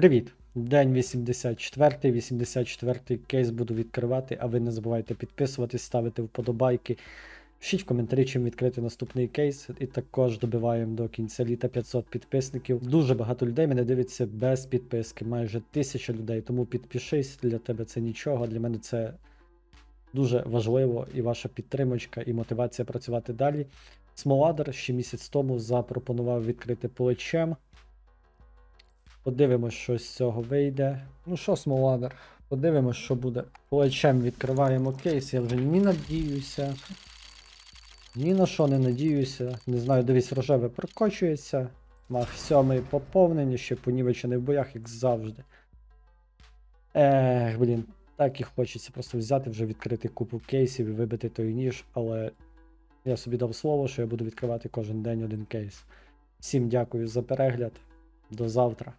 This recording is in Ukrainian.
Привіт! День 84, 84 кейс буду відкривати, а ви не забувайте підписуватись, ставити вподобайки. Пишіть в коментарі, чим відкрити наступний кейс. І також добиваємо до кінця літа 500 підписників. Дуже багато людей мене дивиться без підписки, майже тисяча людей. Тому підпишись, для тебе це нічого. Для мене це дуже важливо і ваша підтримочка, і мотивація працювати далі. Смоладер ще місяць тому запропонував відкрити плечем. Подивимось, що з цього вийде. Ну що, Смоладер, подивимось, що буде. Плечем відкриваємо кейс, я вже ні надіюся. Ні на що не надіюся. Не знаю, дивись, рожеве прокочується. Мах сьомий поповнення, ще понівечений в боях, як завжди. Ех, блін, так і хочеться просто взяти, вже відкрити купу кейсів і вибити той ніж, але я собі дав слово, що я буду відкривати кожен день один кейс. Всім дякую за перегляд. До завтра.